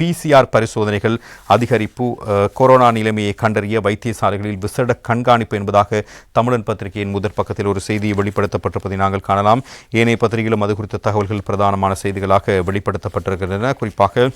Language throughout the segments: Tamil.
பிசிஆர் பரிசோதனைகள் அதிகரிப்பு கொரோனா நிலைமையை கண்டறிய வைத்தியசாலைகளில் விசேட கண்காணிப்பு என்பதாக தமிழன் பத்திரிகையின் முதற் பக்கத்தில் ஒரு செய்தி வெளிப்படுத்தப்பட்டிருப்பதை நாங்கள் காணலாம். ஏனைய பத்திரிகையிலும் அது குறித்த தகவல்கள் பிரதானமான செய்திகளாக வெளிப்படுத்தப்பட்டிருக்கின்றன. குறிப்பாக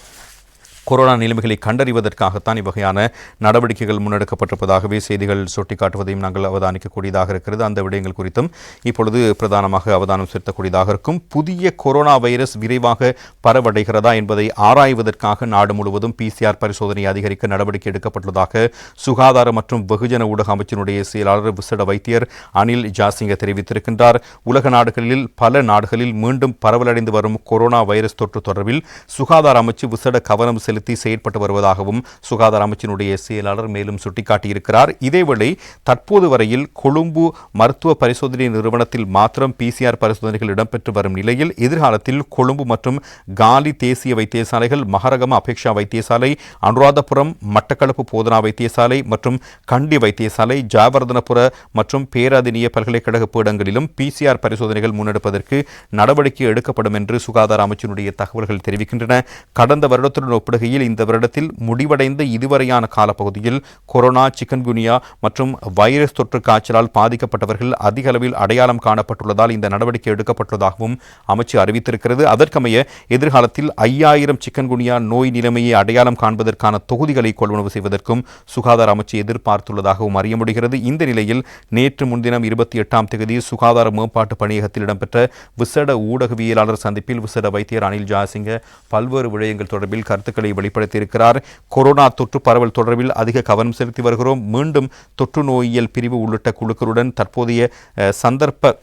கொரோனா நிலைமைகளை கண்டறிவதற்காகத்தான் இவ்வகையான நடவடிக்கைகள் முன்னெடுக்கப்பட்டிருப்பதாகவே செய்திகள் சுட்டிக்காட்டுவதையும் நாங்கள் அவதானிக்கக்கூடியதாக இருக்கிறது. அந்த விடயங்கள் குறித்தும் இப்பொழுது பிரதானமாக அவதானம் செலுத்தக்கூடியதாக இருக்கும். புதிய கொரோனா வைரஸ் விரைவாக பரவடைகிறதா என்பதை ஆராய்வதற்காக நாடு முழுவதும் பிசிஆர் பரிசோதனை அதிகரிக்க நடவடிக்கை எடுக்கப்பட்டுள்ளதாக சுகாதார மற்றும் வெகுஜன ஊடக அமைச்சினுடைய செயலாளர் விசேட வைத்தியர் அனில் ஜாசிங்க தெரிவித்திருக்கின்றார். உலக நாடுகளில் பல நாடுகளில் மீண்டும் பரவலடைந்து வரும் கொரோனா வைரஸ் தொற்று தொடர்பில் சுகாதார அமைச்சு விசேட கவனம் செலுத்த செயற்பட்டு வருவதாகவும் சுகாதார அமைச்சினுடைய செயலாளர் மேலும் சுட்டிக்காட்டியிருக்கிறார். இதேவேளை தற்போது வரையில் கொழும்பு மருத்துவ பரிசோதனை நிறுவனத்தில் மாத்திரம் பிசிஆர் பரிசோதனைகள் இடம்பெற்று வரும் நிலையில் எதிர்காலத்தில் கொழும்பு மற்றும் காலி தேசிய வைத்தியசாலைகள் மகரகம அபேக்ஷா வைத்தியசாலை அனுராதபுரம் மட்டக்களப்பு போதனா வைத்தியசாலை மற்றும் கண்டி வைத்தியசாலை ஜாவர்தனபுர மற்றும் பேராதினிய பல்கலைக்கழக பீடங்களிலும் பிசிஆர் பரிசோதனைகள் முன்னெடுப்பதற்கு நடவடிக்கை எடுக்கப்படும் என்று சுகாதார அமைச்சினுடைய தகவல்கள் தெரிவிக்கின்றன. கடந்த வருடத்துடன் ஒப்பிடுகையில் இந்த வருடத்தில் முடிவடைந்த இதுவரையான காலப்பகுதியில் கொரோனா சிக்கன்குனியா மற்றும் வைரஸ் தொற்று காய்ச்சலால் பாதிக்கப்பட்டவர்கள் அதிக அளவில் அடையாளம் காணப்பட்டுள்ளதால் இந்த நடவடிக்கை எடுக்கப்பட்டுள்ளதாகவும் அமைச்சு அறிவித்திருக்கிறது. அதற்கமைய எதிர்காலத்தில் ஐயாயிரம் சிக்கன்குனியா நோய் நிலைமையை அடையாளம் காண்பதற்கான தொகுதிகளை கொள்வனவு செய்வதற்கும் சுகாதார அமைச்சு எதிர்பார்த்துள்ளதாகவும் அறிய முடிகிறது. இந்த நிலையில் நேற்று முன்தினம் இருபத்தி எட்டாம் தேதி சுகாதார மேம்பாட்டு பணியகத்தில் இடம்பெற்ற விசேட ஊடகவியலாளர் சந்திப்பில் விசேட வைத்தியர் அனில் ஜாசிங்க பல்வேறு விடயங்கள் தொடர்பில் கருத்துக்களை வெளிப்படுத்தியிருக்கிறார். கொரோனா தொற்று பரவல் தொடர்பில் அதிக கவனம் செலுத்தி வருகிறோம். மீண்டும் தொற்று நோயியல் பிரிவு உள்ளிட்ட குழுக்களுடன் தற்போதைய சந்தர்ப்ப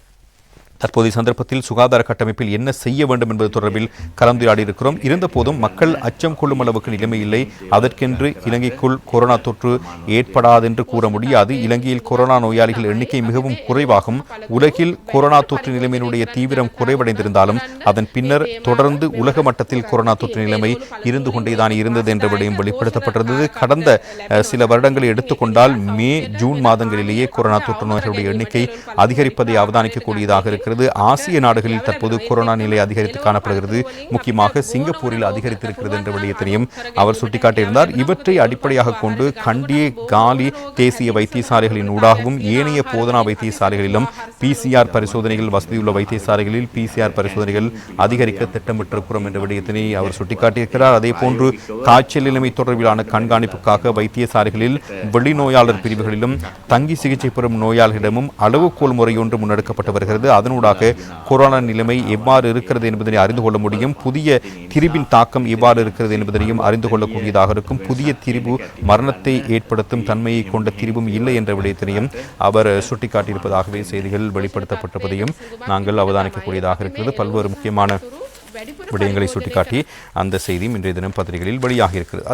தற்போதைய சந்தர்ப்பத்தில் சுகாதார கட்டமைப்பில் என்ன செய்ய வேண்டும் என்பது தொடர்பில் கலந்துரையாடி இருக்கிறோம் இருந்தபோதும் மக்கள் அச்சம் கொள்ளும் அளவுக்கு நிலைமை இல்லை. அதற்கென்று இலங்கைக்குள் கொரோனா தொற்று ஏற்படாதென்று கூற முடியாது. இலங்கையில் கொரோனா நோயாளிகள் எண்ணிக்கை மிகவும் குறைவாகும். உலகில் கொரோனா தொற்று நிலைமையினுடைய தீவிரம் குறைவடைந்திருந்தாலும் அதன் பின்னர் தொடர்ந்து உலக மட்டத்தில் கொரோனா தொற்று நிலைமை இருந்து கொண்டேதான் இருந்தது என்ற விடயம் வெளிப்படுத்தப்பட்டிருந்தது. கடந்த சில வருடங்களை எடுத்துக்கொண்டால் மே ஜூன் மாதங்களிலேயே கொரோனா தொற்று நோய்களுடைய எண்ணிக்கை அதிகரிப்பதை அவதானிக்கக்கூடியதாக இருக்கிறது. ஆசிய நாடுகளில் தற்போது கொரோனா நிலை அதிகரித்து காணப்படுகிறது முக்கியமாக சிங்கப்பூரில் அதிகரித்திருக்கிறது என்ற விடயத்தினையும் அவர் சுட்டிக்காட்டியிருந்தார் இவற்றை அடிப்படையாக கொண்டு கண்டி காலி தேசிய வைத்தியசாலைகளின் ஊடாகவும் ஏனைய போதனா வைத்தியசாலைகளிலும் பிசிஆர் பரிசோதனைகள் வசதியுள்ள வைத்தியசாலைகளில் பிசிஆர் பரிசோதனைகள் அதிகரிக்க திட்டமிட்டிருக்கிறோம் என்ற விடயத்தினை அவர் சுட்டிக்காட்டியிருக்கிறார். அதே போன்று காய்ச்சல் நிலைமை தொடர்பிலான கண்காணிப்புக்காக வைத்தியசாலைகளில் வெளிநோயாளர் பிரிவுகளிலும் தங்கி சிகிச்சை பெறும் நோயாளர்களிடமும் அளவுகோல் முறையொன்று முன்னெடுக்கப்பட்டு வருகிறது. அதனூடாக கொரோனா நிலைமை எவ்வாறு இருக்கிறது என்பதனை அறிந்து கொள்ள முடியும். புதிய திரிபின் தாக்கம் எவ்வாறு இருக்கிறது என்பதனையும் அறிந்து கொள்ளக்கூடியதாக இருக்கும். புதிய திரிபு மரணத்தை ஏற்படுத்தும் தன்மையை கொண்ட திரிபும் இல்லை என்ற விடயத்தினையும் அவர் சுட்டிக்காட்டியிருப்பதாகவே செய்திகள் வெளிப்படுத்தப்பட்டிருப்பதையும் நாங்கள் அவதானிக்கக்கூடியதாக இருக்கிறது. பல்வேறு முக்கியமான விடயங்களை சுட்டிக்காட்டி அந்த செய்தியும் இன்றைய தினம் பத்திரிகைகளில் வெளியாகி இருக்கிறது அது